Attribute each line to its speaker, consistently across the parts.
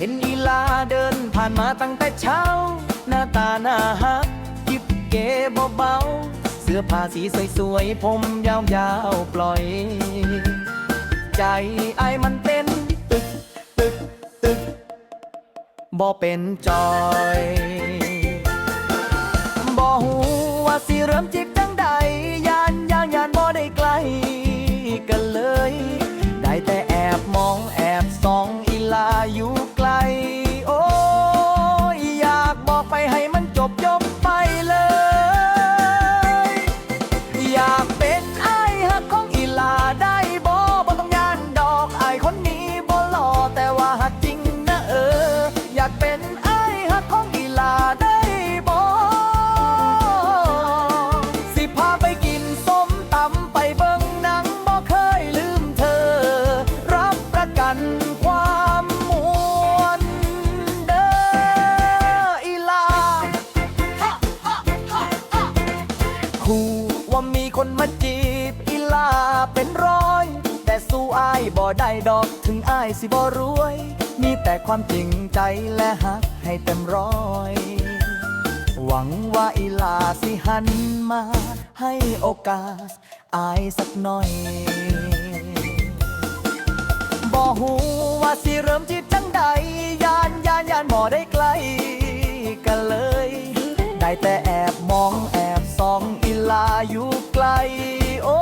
Speaker 1: เห็นอีลาเดินผ่านมาตั้งแต่เช้า หน้าตาหน้าฮักกิบเก๋เบาๆเสื้อผ้าสีสวยๆ ผมยาวๆ ปล่อย ใจไอ้มันเต้น ตึกตึกตึกบ่เป็นจอยบ่หูว่าสิเริ่มจิกจังใดยานยานยานบ่ได้ไกลกันเลย ได้แต่แอบมองแอบส่องอีลาอยู่ มาจีบอีลาเป็นร้อย แต่สู้อายบ่ได้ดอกถึงอายสิบ่รวย มีแต่ความจริงใจและหักให้เต็มร้อย หวังว่าอีลาสิหันมา ให้โอกาสอายสักหน่อยบ่หูว่าสิเริ่มจีบจังใดยานยานยานบ่ได้ไกลกันเลย ได้แต่ ลาอยู่ไกล โอ้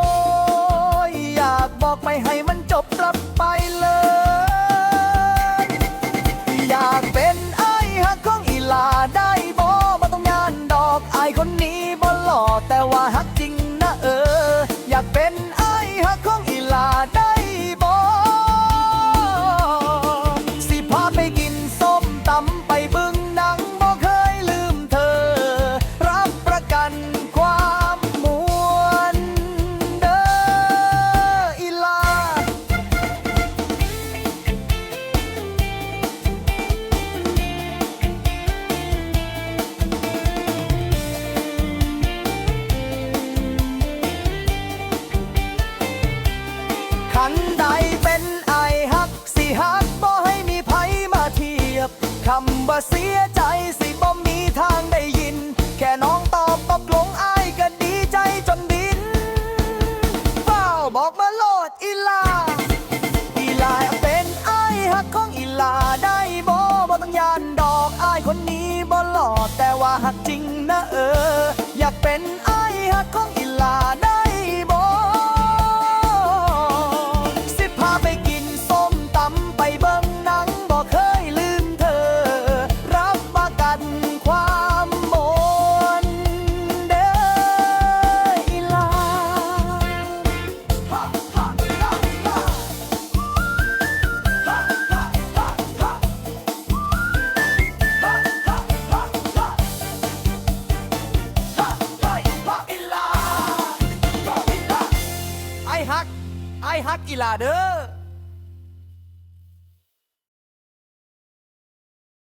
Speaker 1: ยอยากบอกไปให้มันจบกลับไปเลย อยากเป็นไอ้ฮักของอีลาได้บ่มาต้องยานดอกไอ้คนนี้บ่หล่อแต่ว่าฮัก บ่เสียใจสิบ่มีทางได้ยิน แค่น้องตอบตกลงอายก็ดีใจจนบินเฝ้าบอกมาโลดอีลา อีลาเป็นไอฮักของอีลาได้บ่บ่ต้องยานดอกอายคนนี้บ่หล่อแต่ว่าฮักจริงนะเออ ไอฮักกีฬาเด้อ